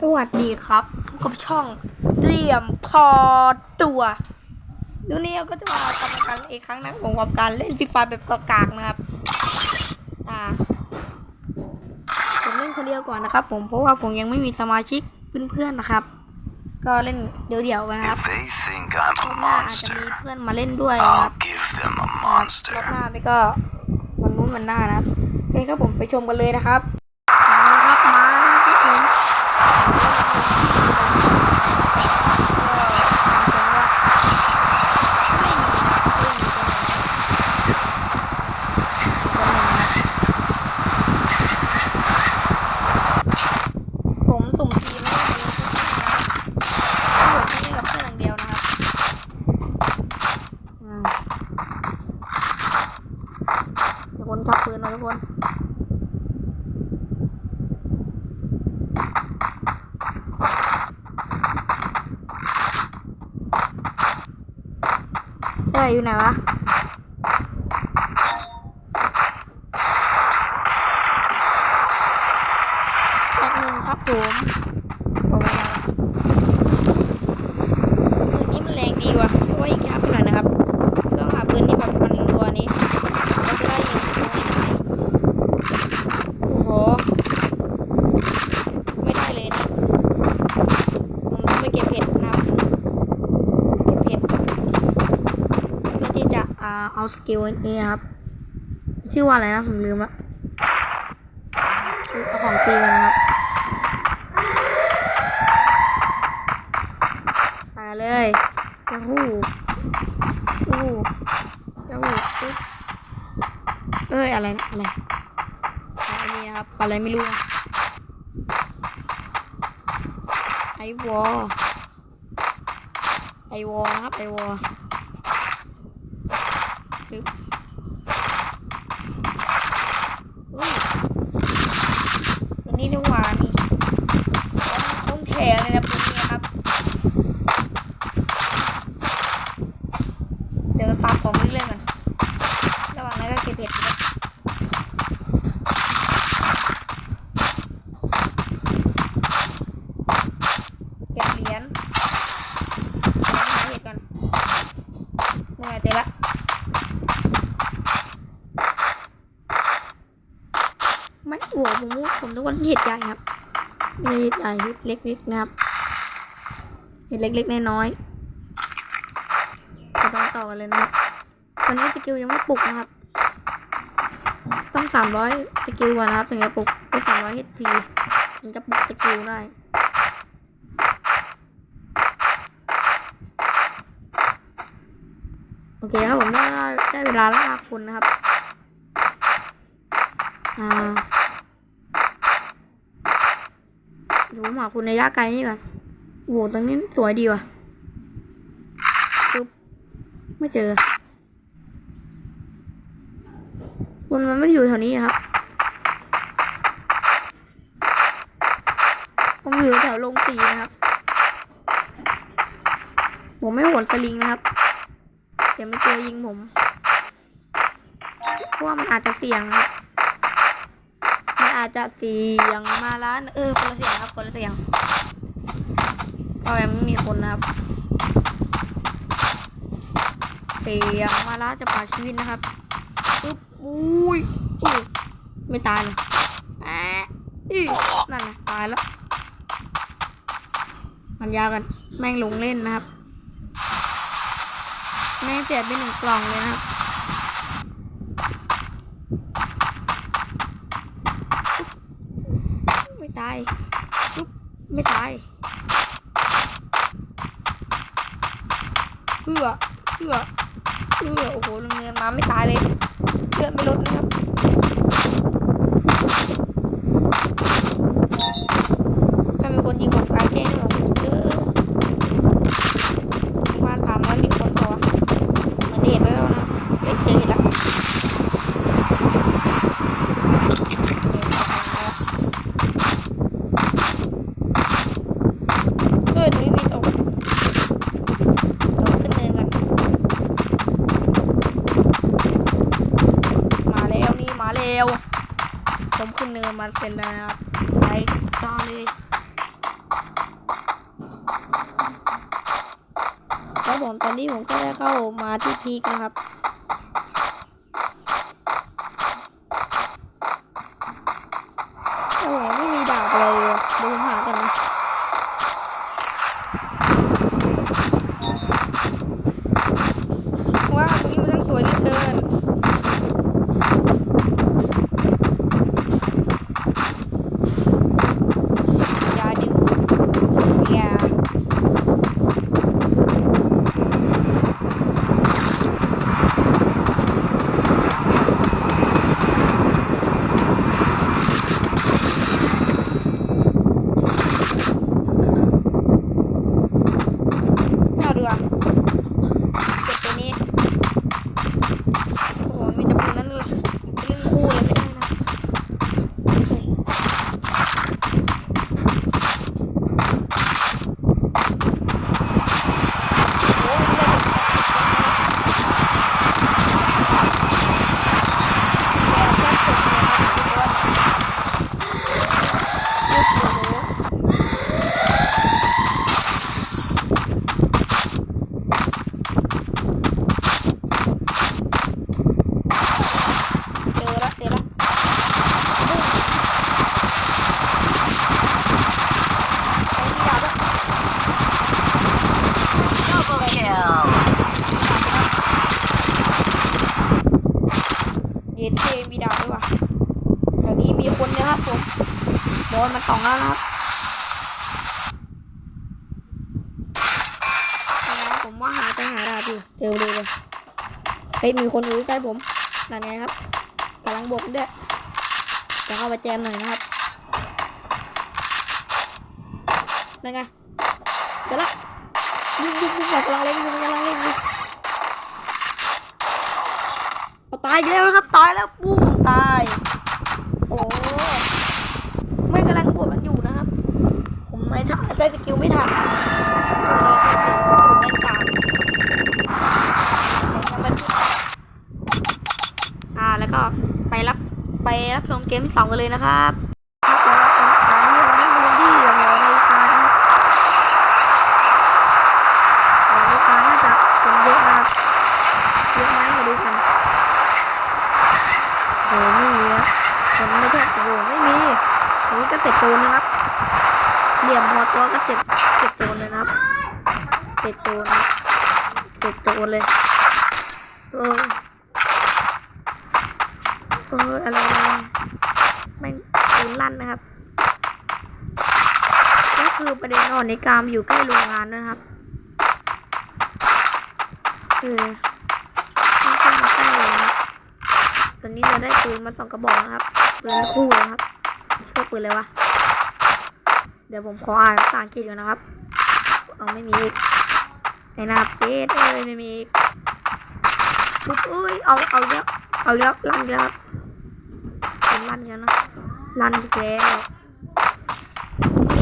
สวัสดีครับพบกับช่องเรียมพอตัวดูนี่เราก็จะมากำลังกันอีกครั้งนะผมกับการเล่นฟีฟาแบบกากๆนะครับ อ่าผมเล่นคนเดียวก่อนนะครับ ผมเพราะว่าผมยังไม่มีสมาชิกเพื่อนๆนะครับ ก็เล่นเดี่ยวๆกันนะครับ If they think I'm ร a อบหน้าอาจจะมี monster, เพื่อนมาเล่นด้วยนะค I'll รับ give them a รอบ monster. หน้าไปก็วันนู้นวันหน้านะครับโอเคครับผมไปชมกันเลยนะครับมาครับมาครับผมไม่มีนะไม่มีตรงไหนผมสุ่มทีมไม่ได้เลยผมไม่กับเพื่อนอย่างเดียวนะครับอ่า เดี๋ย วคนจับปืนน่อยทุกคนเฮ้ยอยู่ไหนวะแตกหนึ่งครับผมโอ้ยปืนนี้มันแรงดีว่ะเพราะว่าอีกครับไปหน่อยนะครับ ต้องหาปืนที่แบบมันรัวๆนี้เราจะได้ยิงตรงนี้ได้โอ้โห ไม่ได้เลยนะผมต้องไปเก็บเห็ดนะครับเก็บเห็ดเพื่อที่จะอ่า เอาสกิลนี้ครับ ชื่อว่าอะไรนะ ผมลืมละเอาของฟรีมานะครับตายเลยยาฮูยาฮูยาฮูเอ้ย อะไรนะอะไรอันนี้ครับ อะไรไม่รู้นะไอวอไอวอครับไอวอ ปึ๊บอุ้ยตัวนี้ดีกว่านี่ต้องแถเลยนะตัวนี้นะครับ เดี๋ยวปาของเรื่อยๆก่อนระหว่างนั้นก็เก็บเห็ดนะครับเก็บเหรียญหาเห็ดก่อนเมื่อเจอละไม่โอ้โห ผมว่าเห็ดใหญ่ครับไม่ใช่เห็ดใหญ่เห็ดเล็กๆนะครับเห็ดเล็กๆน้อยๆเราต้องต่อกันเลยนะครับตอนนี้สกิลยังไม่ปลุกนะครับ ต้องสามร้อยสกิลก่อนนะครับถึงจะปลุกไปสามร้อยเฮทีถึงจะปลุกสกิลได้โอเคครับผมได้ได้เวลาล่าคุณนะครับ อ่าเดี๋ยวผม หาคุณในระยะไกลนี่ก่อนโอ้โหตรงนี้สวยดีว่ะปึ๊บไม่เจอ คุณมันไม่อยู่แถวนี้ครับ ผมอยู่แถวลงสีนะครับ ผมไม่หวนสลิงนะครับ เดี๋ยวไม่เจอยิงผม เพราะว่ามันอาจจะเสี่ยงครับ อาจจะเสียงมาล้านเออคนละเสียงครับคนละเสียงก็ยังไม่มีคนนะครับ เสียงมาแล้วจะปาชีวิตนะครับอุ๊บอุ้ยอุ้ยไม่ตายเลยแอะอีนั่นไงตายแล้วมันยาวกันแม่งลงเล่นนะครับ แม่งเสียไปหนึ่งกล่องเลยนะครับ ไม่ตายอุ๊บไม่ตายเพื่ อเพื่อเออโอ้โหลงเงินมาไม่ตายเลยเลือดไม่ลดนะครับ มาเซ็นนะครับไปต่อเลยครับผมตอนนี้ผมก็ได้เข้ามาที่พีกนะครับโอ้ไม่มีดาบเลย นมาสองแล้วนะครับนะครับผมว่าหาไปหาดาบอยู่เร็วเลยเลยเฮ้ยมีคนอยู่ใกล้ผมนั่นไงครับกำลังบกด้วยจะเข้าไปแจมหน่อยนะครับนั่นไงเดี๋ยวละยิงยิงยิงกำลังเล่นยู่กำลังเล่นยู่เอาตายแล้วนะครับตายแล้วปุ้มตาย โอ้ไม่กำลังบวกกันอยู่นะครับ ผมไม่ทันใช้สกิลไม่ทันไม่ตามอ่าแล้วก็ไปรับไปรับชมเกมที่สองกันเลยนะครับที่หอนาฬิกาหน่าจะเยอะนะครับเยอะไหมมาดูกันโอ้ไม่มีแล้วคนไม่แทบโอ้ไม่มีอันนี้ก็เสร็จโจนนะครับ เหลี่ยมพอตัวก็เสร็จเสร็จโจนเลยนะครับเสร็จโจนเสร็จโจนเลยโอ้ยโอ้ยอะไรไรแม่งปืนลั่นนะครับก็คือประเด็นอ่อนในกามอยู่ใกล้โรงงานนะครับเออไม่ใช่มาใกล้เลยนะตอนนี้เราได้ปืนมาสองกระบอกนะครับปืนคู่นะครับชื่อปืนเลยวะ ดี๋ยวผมขออ่านภาษาอังกฤษก่อนนะครับ เอาไม่มีอีกไอ้หนาเป็ดเอ้ยไม่มีปุ๊บเอ้ยเอาเอาเยอะเอาเยอะลั่นอีกแล้วครับเป็นลั่นอีกแล้วนะลั่นอีกแล้ว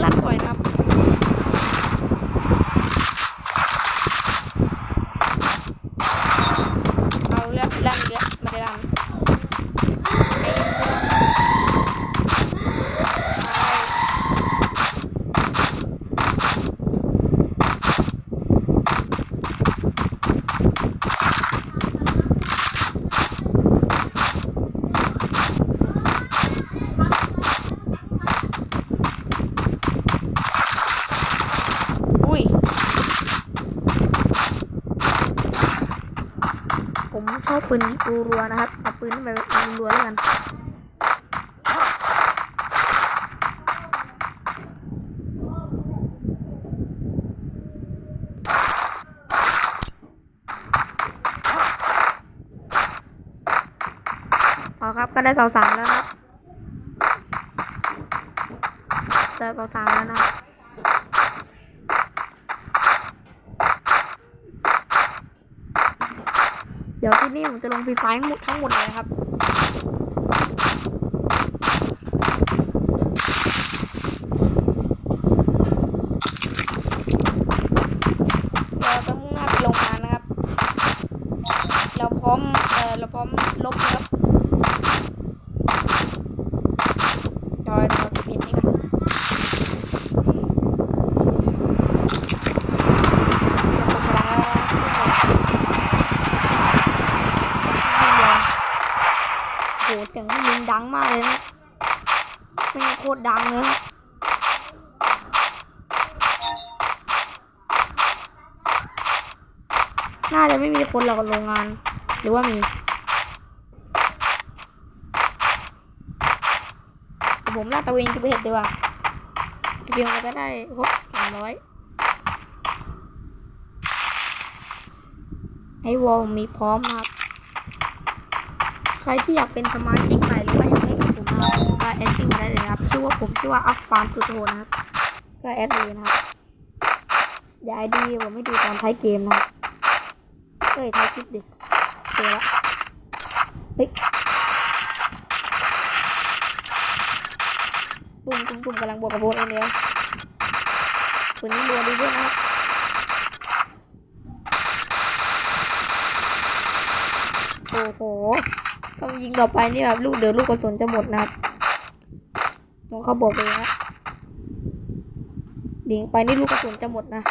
ลั่นบ่อยนะครับ เอาเลือกลั่นเยอะไม่ได้ลั่นไอ้ยังไม่ลั่นไป อุ้ย ผมชอบ ปืนรัวๆนะครับเอาปืนไปรัวๆแล้วกันเอาครับก็ได้เป่าสามแล้วนะครับได้เป่าสามแล้วนะครับ เดี๋ยวที่นี่ผมจะลงฟรีไฟล์ทั้งหมดทั้งหมดเลยครับ เราจะมุ่งหน้าไปโรงงานนะครับ เราพร้อม เอ่อ เราพร้อมลบนะครับเดี๋ยวเราจะปิดนี่ก่อนเรากดพลังแล้วนะครับ เสียงมันดังมากเลยนะเป็นโคตรดังเลยน่าจะไม่มีคนหรอกโรงงาน หรือว่ามีผมลาดตะเวนจะไปเห็ดดีกว่าจริงๆมันก็ได้ครบสามร้อยไอวอลมีพร้อมครับ ใครที่อยากเป็นสมาชิกใหม่หรือว่าอยากเล่นกับผมนะครับก็แอดชื่อมาได้เลยครับ ชื่อว่าผมชื่อว่าอัฟฟานสุดโหนะครับ ก็แอดเลยนะครับเดี๋ยวไอดีผมไม่ดูตอนท้ายเกมนะครับเอ้ยท้ายคลิปดิเจอละเฮ้ยตุ่มตุ่มตุ่มกำลังบวกกับโบนเองเนี่ยตัวนี้รัวดีด้วยนะครับโอ้โห ยิงต่อไปนี่แบบลูกเดี๋ยวลูกกระสุนจะหมดนะครับต้องเขาบอกเลยนะยิงไปนี่ลูกกระสุนจะหมดนะ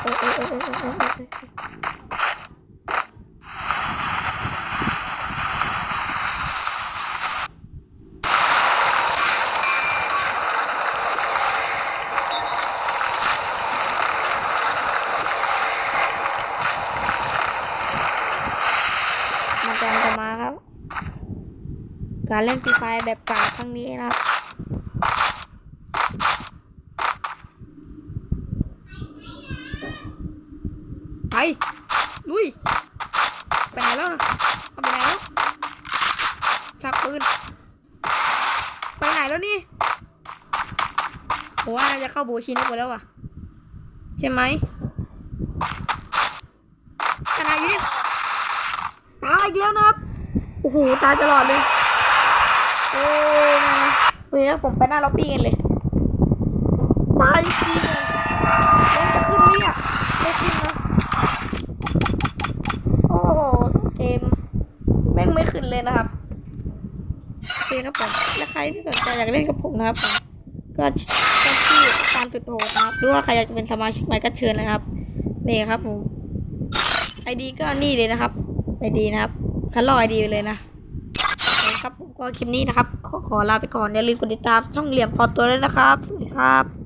เออเออเออเออเออ มันจะจะมาครับ การเล่นฟรีไฟแบบกาครั้งนี้นะครับไปลุยไปไหนแล้วเอาไปไหนแล้วชักปืนไปไหนแล้วนี่ผมว่าจะเข้าโบชินไปแล้วอะ ใช่ไหมขนาดอยู่นี่ตายอีกแล้วนะครับ โอ้โหตายตลอดเลย โอ้ยนะเฮ้ยผมไปหน้าล็อบบี้กันเลยตายจริงเลยเล่นจะขึ้นไหมเนี่ยไม่ขึ้นนะ โอ้โหเกม แม่งไม่ขึ้นเลยนะครับโอเคครับผมและใครที่สนใจอยากเล่นกับผมนะครับผมก็ก็ชื่อการสุดโหดนะครับหรือว่าใครอยากจะเป็นสมาชิกใหม่ก็เชิญนะครับ นี่ครับผมไอดีก็นี่เลยนะครับไอดีนะครับ คันลอยดีเลยนะคครับผมก็คลิปนี้นะครับ ขอขอลาไปก่อน อย่าลืมกดติดตามช่องเหลี่ยมพอตัวด้วยนะครับ สวัสดีครับ